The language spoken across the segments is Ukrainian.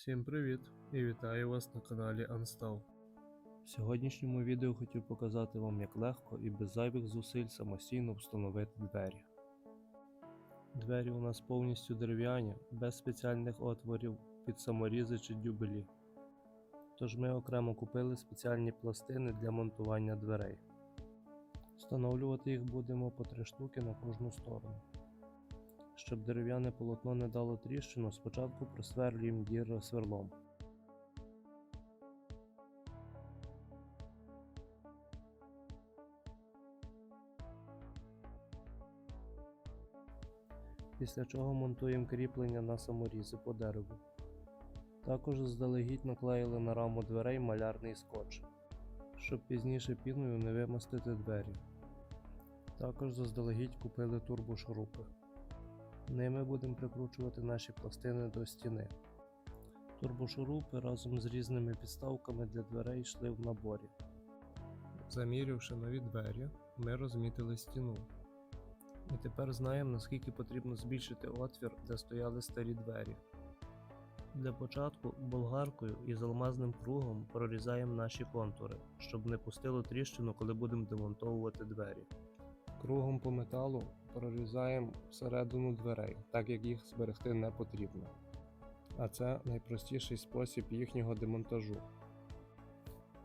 Всім привіт і вітаю вас на каналі Unstall. В сьогоднішньому відео хотів показати вам, як легко і без зайвих зусиль самостійно встановити двері. Двері у нас повністю дерев'яні, без спеціальних отворів під саморізи чи дюбелі. Тож ми окремо купили спеціальні пластини для монтування дверей. Встановлювати їх будемо по три штуки на кожну сторону. Щоб дерев'яне полотно не дало тріщину, спочатку просверлюємо діри сверлом. Після чого монтуємо кріплення на саморізи по дереву. Також заздалегідь наклеїли на раму дверей малярний скотч, щоб пізніше піною не вимастити двері. Також заздалегідь купили турбошурупи. Ними будемо прикручувати наші пластини до стіни. Турбошурупи разом з різними підставками для дверей йшли в наборі. Замірявши нові двері, ми розмітили стіну. І тепер знаємо, наскільки потрібно збільшити отвір, де стояли старі двері. Для початку болгаркою із алмазним кругом прорізаємо наші контури, щоб не пустило тріщину, коли будемо демонтовувати двері. Кругом по металу прорізаємо всередину дверей, так як їх зберегти не потрібно. А це найпростіший спосіб їхнього демонтажу.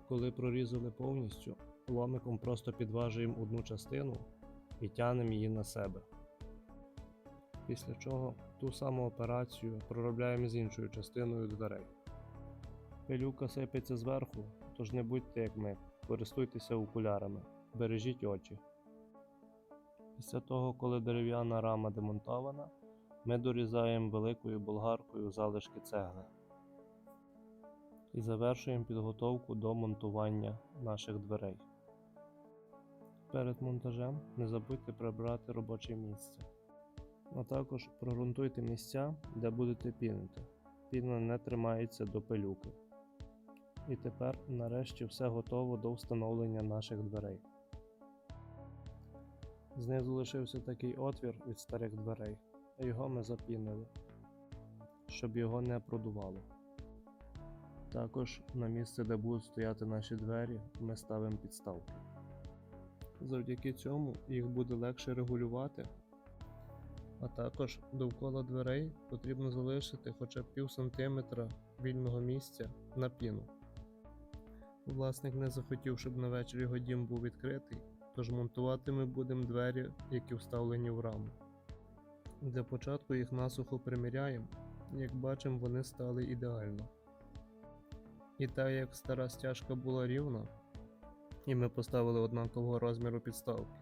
Коли прорізали повністю, ломиком просто підважуємо одну частину і тянемо її на себе. Після чого ту саму операцію проробляємо з іншою частиною дверей. Пилюка сипеться зверху, тож не будьте як ми, користуйтеся окулярами, бережіть очі. Після того, коли дерев'яна рама демонтована, ми дорізаємо великою болгаркою залишки цегли і завершуємо підготовку до монтування наших дверей. Перед монтажем не забудьте прибрати робоче місце, а також прорунтуйте місця, де будете пінити. Піна не тримається до пилюки. І тепер нарешті все готово до встановлення наших дверей. Знизу лишився такий отвір від старих дверей, а його ми запінили, щоб його не продувало. Також на місце, де будуть стояти наші двері, ми ставимо підставки. Завдяки цьому їх буде легше регулювати, а також довкола дверей потрібно залишити хоча б пів сантиметра вільного місця на піну. Власник не захотів, щоб на вечір його дім був відкритий, тож монтувати ми будемо двері, які вставлені в раму. Для початку їх насухо приміряємо, як бачимо, вони стали ідеально. І так як стара стяжка була рівна, і ми поставили однакового розміру підставки,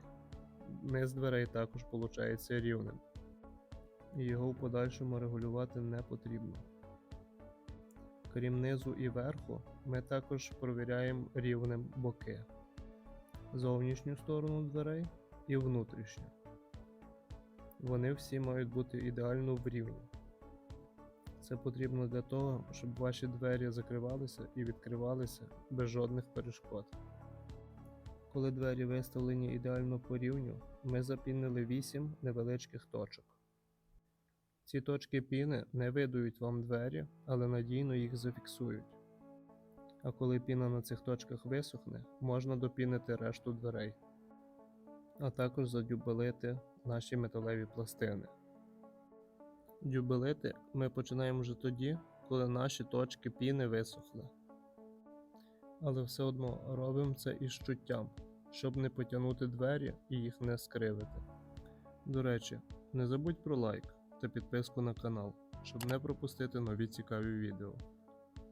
низ дверей також виходить рівним, і його в подальшому регулювати не потрібно. Крім низу і верху, ми також провіряємо рівнем боки зовнішню сторону дверей і внутрішню. Вони всі мають бути ідеально врівні. Це потрібно для того, щоб ваші двері закривалися і відкривалися без жодних перешкод. Коли двері виставлені ідеально по рівню, ми запінили 8 невеличких точок. Ці точки піни не видають вам двері, але надійно їх зафіксують. А коли піна на цих точках висохне, можна допінити решту дверей, а також задюбелити наші металеві пластини. Дюбелити ми починаємо вже тоді, коли наші точки піни висохли. Але все одно робимо це із чуттям, щоб не потягнути двері і їх не скривити. До речі, не забудь про лайк та підписку на канал, щоб не пропустити нові цікаві відео.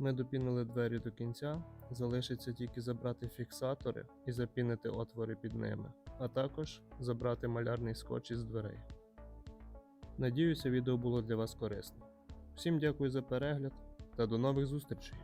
Ми допінили двері до кінця, залишиться тільки забрати фіксатори і запінити отвори під ними, а також забрати малярний скотч із дверей. Надіюся, відео було для вас корисним. Всім дякую за перегляд та до нових зустрічей!